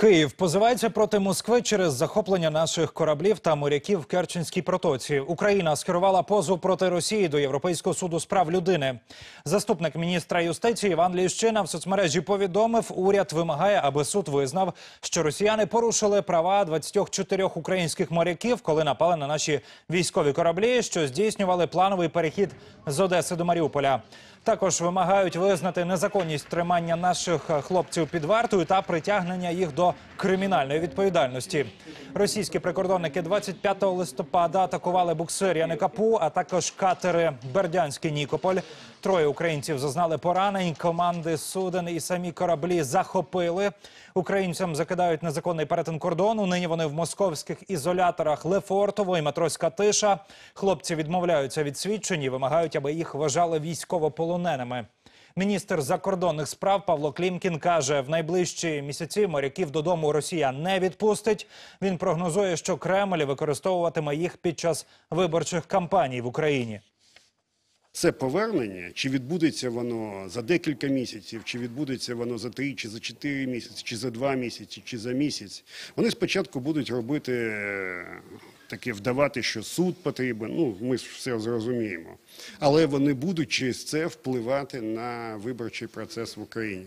Київ позивається проти Москви через захоплення наших кораблів та моряків в Керченській протоці. Україна скерувала позов проти Росії до Європейського суду з прав людини. Заступник міністра юстиції Іван Ліщина в соцмережі повідомив, уряд вимагає, аби суд визнав, що росіяни порушили права 24 українських моряків, коли напали на наші військові кораблі, що здійснювали плановий перехід з Одеси до Маріуполя. Також вимагають визнати незаконність тримання наших е, хлопців під вартою та притягнення їх до кримінальної відповідальності. Російські прикордонники 25 листопада атакували буксир Яникапу, а також катери Бердянський Нікополь. Троє українців зазнали поранень. Команди суден і самі кораблі захопили. Українцям закидають незаконний перетин кордону. Нині вони в московських ізоляторах Лефортово і Матроська Тиша. Хлопці відмовляються від свідчень і вимагають, аби їх вважали військовополоненими. Міністр закордонних справ Павло Клімкін каже, в найближчі місяці моряків додому Росія не відпустить. Він прогнозує, що Кремль використовуватиме їх під час виборчих кампаній в Україні. Це повернення, чи відбудеться воно за декілька місяців, чи відбудеться воно за три, чи за чотири місяці, чи за два місяці, чи за місяць. Вони спочатку будуть робити таке вдавати, що суд потрібен. Ну, ми ж все зрозуміємо. Але вони будуть через це впливати на виборчий процес в Україні.